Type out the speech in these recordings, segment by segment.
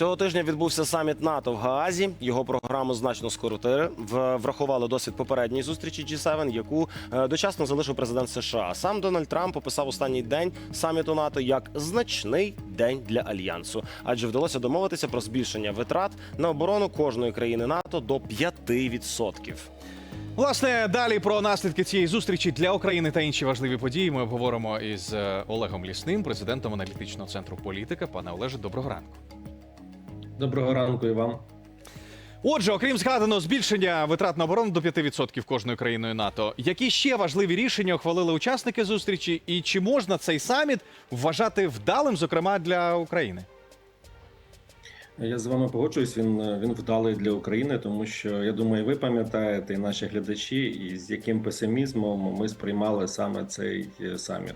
Цього тижня відбувся саміт НАТО в Гаазі. Його програму значно скоротили. Врахували досвід попередньої зустрічі G7, яку е, дочасно залишив президент США. Сам Дональд Трамп описав останній день саміту НАТО як значний день для альянсу, адже вдалося домовитися про збільшення витрат на оборону кожної країни НАТО до 5%. Власне, далі про наслідки цієї зустрічі для України та інші важливі події ми обговоримо із е, Олегом Лісним, президентом аналітичного центру політика. Пане Олеже, доброго ранку. Доброго ранку і вам. Отже, окрім згаданого збільшення витрат на оборону до 5% кожною країною НАТО, які ще важливі рішення ухвалили учасники зустрічі, і чи можна цей саміт вважати вдалим, зокрема для України? Я з вами погоджуюсь. Він він вдалий для України, тому що я думаю, ви пам'ятаєте, і наші глядачі, і з яким песимізмом ми сприймали саме цей е, саміт.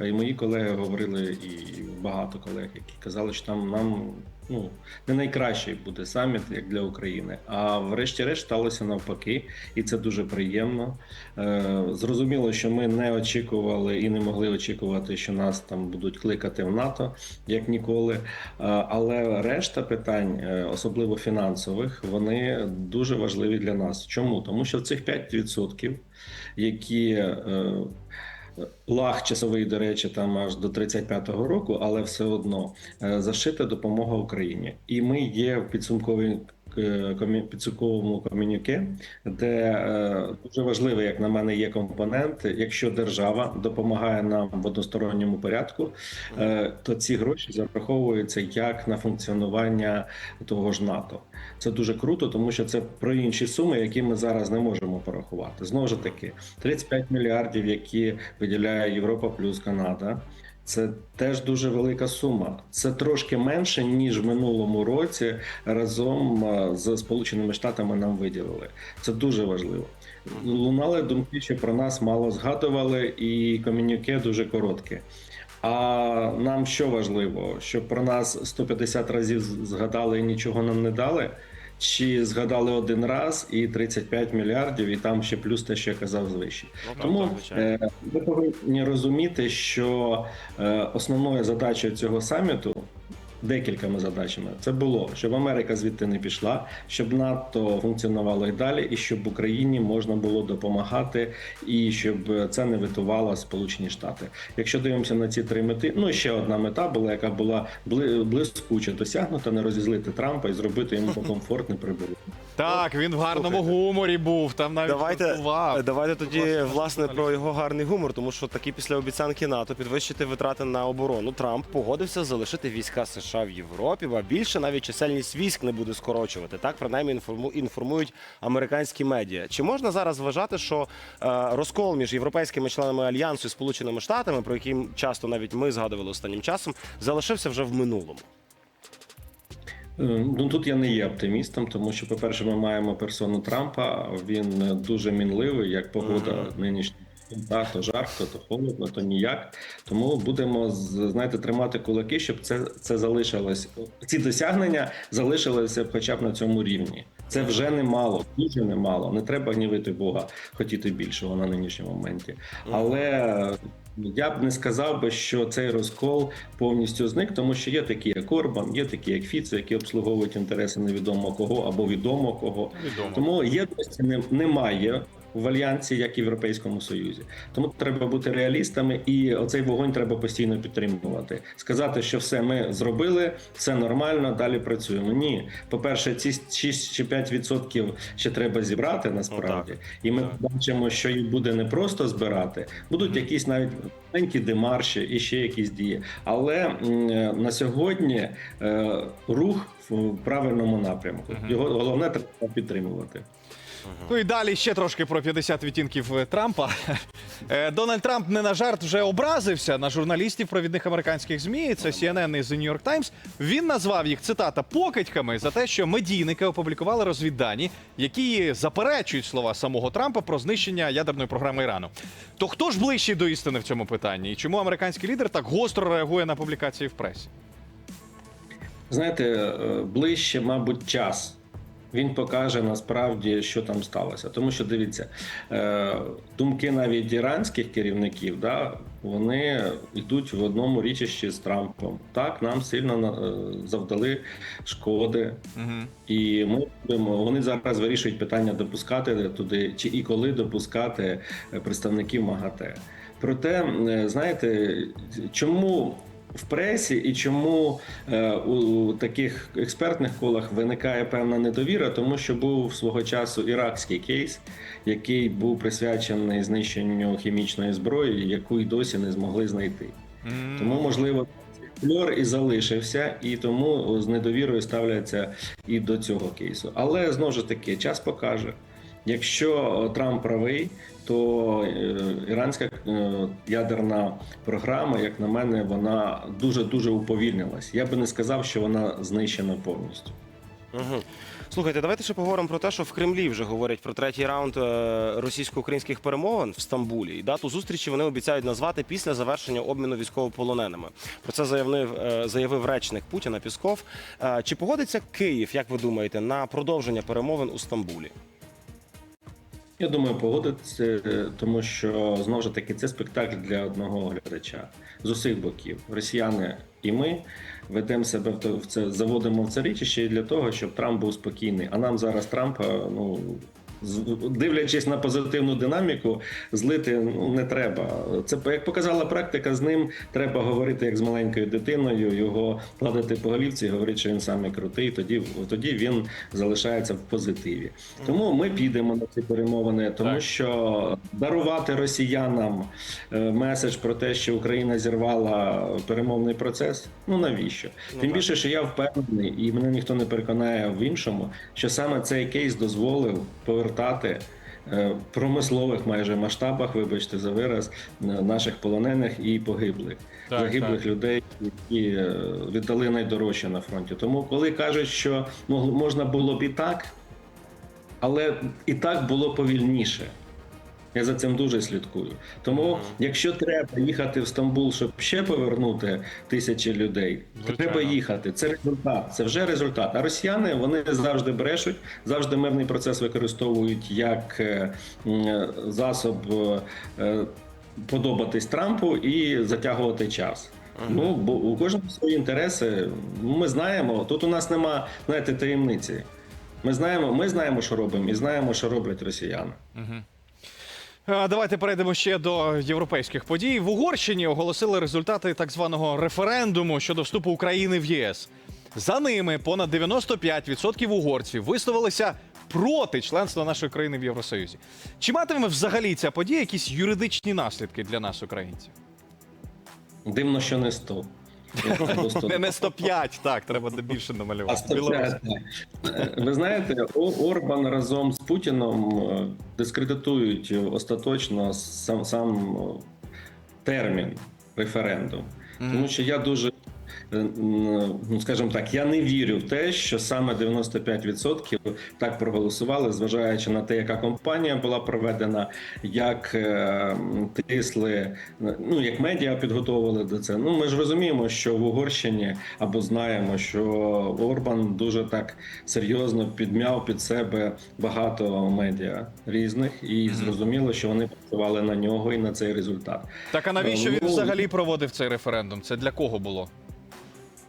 І мої колеги говорили, і багато колег, які казали, що там нам ну не найкращий буде саміт як для України. А врешті-решт сталося навпаки, і це дуже приємно. Е, Зрозуміло, що ми не очікували і не могли очікувати, що нас там будуть кликати в НАТО як ніколи. Е, Але решта питань, е, особливо фінансових, вони дуже важливі для нас. Чому? Тому що в цих 5%, які е, Лаг часовий, до речі, там аж до 35-го року, але все одно е, зашита допомога Україні. І ми є в підсумковій підсумковому комюніке, де е, дуже важливий, як на мене, є компонент. Якщо держава допомагає нам в односторонньому порядку, е, то ці гроші зараховуються як на функціонування того ж НАТО. Це дуже круто, тому що це про інші суми, які ми зараз не можемо порахувати. Знову ж таки, 35 мільярдів, які виділяє Європа плюс Канада. Це теж дуже велика сума. Це трошки менше ніж в минулому році разом з Сполученими Штатами нам виділили. Це дуже важливо. Лунали думки, що про нас мало згадували, і комюніке дуже коротке. А нам що важливо, що про нас 150 разів згадали і нічого нам не дали? Чи згадали один раз і 35 мільярдів, і там ще плюс те, що я казав звище. Ну, Тому е, ви повинні розуміти, що е, основною задачею цього саміту. Декількома задачами це було, щоб Америка звідти не пішла, щоб НАТО функціонувало і далі, і щоб Україні можна було допомагати, і щоб це не витувало Сполучені Штати. Якщо дивимося на ці три мети, ну ще одна мета була, яка була блискуче досягнута, не розізлити Трампа і зробити йому комфортне прибуття. Так, він в гарному слухайте. гуморі був. Там навіть Давайте, давайте тоді Власне, власне про його гарний гумор, тому що таки після обіцянки НАТО підвищити витрати на оборону Трамп погодився залишити війська США в Європі, а більше навіть чисельність військ не буде скорочувати. Так принаймні інформу- інформують американські медіа. Чи можна зараз вважати, що е, розкол між європейськими членами альянсу і Сполученими Штатами, про які часто навіть ми згадували останнім часом, залишився вже в минулому? Е, Ну тут я не є оптимістом, тому що, по-перше, ми маємо персону Трампа. Він е, дуже мінливий, як погода Мгм. нинішня. Так, то жарко, то холодно, то ніяк. Тому будемо знаєте, тримати кулаки, щоб це, це залишилось. Ці досягнення залишилися хоча б на цьому рівні. Це вже немало, дуже немало. Не треба гнівити Бога, хотіти більшого на нинішньому моменті. Але я б не сказав би, що цей розкол повністю зник, тому що є такі, як Орбан, є такі, як Фіцо, які обслуговують інтереси невідомо кого або відомо кого. Відомо. Тому єдності немає в альянсі, як і в Європейському Союзі. Тому треба бути реалістами, і оцей вогонь треба постійно підтримувати. Сказати, що все ми зробили, все нормально, далі працюємо. Ні, по-перше, ці 6 чи 5% ще треба зібрати насправді, і ми бачимо, що їх буде не просто збирати, будуть якісь навіть маленькі демарші і ще якісь дії. Але е, на сьогодні е, рух в правильному напрямку. Його головне треба підтримувати. Ну і далі ще трошки про 50 відтінків е, Трампа. Е, Дональд Трамп не на жарт вже образився на журналістів провідних американських змі. Це CNN і The New York Times. Він назвав їх цитата покидьками за те, що медійники опублікували розвіддані, які заперечують слова самого Трампа про знищення ядерної програми Ірану. То хто ж ближчий до істини в цьому питанні? І чому американський лідер так гостро реагує на публікації в пресі? Знаєте, е, ближче, мабуть, час. він покаже насправді, що там сталося. Тому що дивіться, е, думки навіть іранських керівників, да, вони йдуть в одному річищі з Трампом. Так, нам сильно е, завдали шкоди. Угу. І ми будемо вони зараз вирішують питання допускати туди чи і коли допускати представників МАГАТЕ. Проте, знаєте, чому в пресі і чому е, у таких експертних колах виникає певна недовіра, тому що був свого часу іракський кейс, який був присвячений знищенню хімічної зброї, яку й досі не змогли знайти. Тому, можливо, фльор і залишився, і тому з недовірою ставляться і до цього кейсу. Але знову ж таки, час покаже. Якщо Трамп правий, то е, іранська е, ядерна програма, як на мене, вона дуже дуже уповільнилась. Я би не сказав, що вона знищена повністю. Угу. Слухайте, давайте ще поговоримо про те, що в Кремлі вже говорять про третій раунд е, російсько-українських перемовин в Стамбулі. І дату зустрічі вони обіцяють назвати після завершення обміну військовополоненими. Про це заявив, е, заявив речник Путіна Пісков. Е, Чи погодиться Київ, як ви думаєте, на продовження перемовин у Стамбулі? Я думаю, погодиться, е, тому що знову ж таки це спектакль для одного глядача з усіх боків. Росіяни і ми ведемо себе в це, заводимо в це річище для того, щоб Трамп був спокійний. А нам зараз Трампа, ну дивлячись на позитивну динаміку, злити ну, не треба. Це як показала практика, з ним треба говорити як з маленькою дитиною, його гладити по голівці, і говорити, що він самий крутий. Тоді тоді він залишається в позитиві. Тому ми підемо на ці перемовини, тому Так. що дарувати росіянам е, меседж про те, що Україна зірвала перемовний процес. Ну навіщо? Ну, Тим так. більше, що я впевнений, і мене ніхто не переконає в іншому, що саме цей кейс дозволив повертати. Е, в Промислових майже масштабах, вибачте за вираз, е, наших полонених і погиблих, Так, загиблих так. людей, які е, віддали найдорожче на фронті. Тому, коли кажуть, що мог- можна було б і так, але і так було повільніше. Я за цим дуже слідкую. Тому, якщо треба їхати в Стамбул, щоб ще повернути тисячі людей, Звичайно. треба їхати. Це результат, це вже результат. А росіяни вони завжди брешуть, завжди мирний процес використовують як е, засоб е, подобатись Трампу і затягувати час. Мгм. Ну бо у кожного свої інтереси. Ми знаємо. Тут у нас нема знаєте таємниці. Ми знаємо, ми знаємо, що робимо, і знаємо, що роблять росіяни. А, Давайте перейдемо ще до європейських подій. В Угорщині оголосили результати так званого референдуму щодо вступу України в ЄС. За ними понад 95% угорців висловилися проти членства нашої країни в Євросоюзі. Чи матиме взагалі ця подія якісь юридичні наслідки для нас, українців? Дивно, що не 100. Не, не 105, так, треба більше А намалювати. 105. Е, Ви знаєте, Орбан разом з Путіном е, дискредитують остаточно сам, сам е, термін референдум. Тому що я дуже, ну скажімо так, я не вірю в те, що саме 95% так проголосували, зважаючи на те, яка кампанія була проведена, як е, тисли, ну як медіа підготовили до це. Ну ми ж розуміємо, що в Угорщині або знаємо, що Орбан дуже так серйозно підмяв під себе багато медіа різних, і зрозуміло, що вони працювали на нього і на цей результат. Так а навіщо він Ну, взагалі проводив цей референдум? Це для кого було?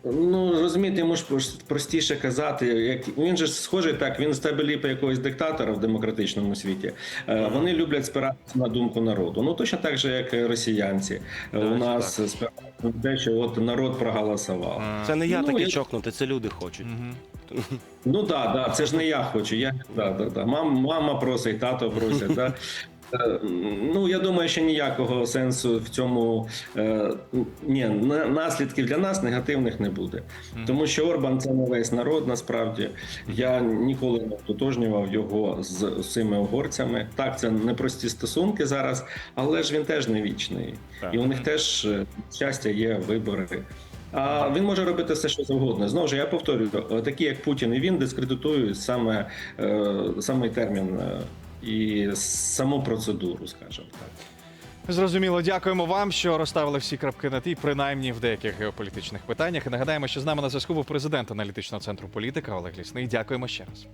Ну розумієте, йому ж простіше казати, як він же схожий так. Він з тебе ліпе якогось диктатора в демократичному світі. Е, Вони люблять спиратися на думку народу. Ну точно так же, як росіянці. Е, Так, У нас спираються на те, що от народ проголосував. Це не я Ну, такий я- чокнутий, це люди хочуть. Ну да, да, це ж не я хочу. Я да, да, да. Мам, мама просить, тато просить. Да. Е, Ну, я думаю, що ніякого сенсу в цьому е, ні, наслідків для нас негативних не буде. Тому що Орбан це не весь народ, насправді. Я ніколи не ототожнював його з цими угорцями. Так, це непрості стосунки зараз, але ж він теж не вічний. І у них теж е, щастя є вибори. А він може робити все, що завгодно. Знову ж я повторюю, такі як Путін і він дискредитують саме, е, саме термін і саму процедуру, скажімо так. Зрозуміло, дякуємо вам, що розставили всі крапки на ті, принаймні в деяких геополітичних питаннях. І нагадаємо, що з нами на зв'язку був президент аналітичного центру політика Олег Лісний. Дякуємо ще раз.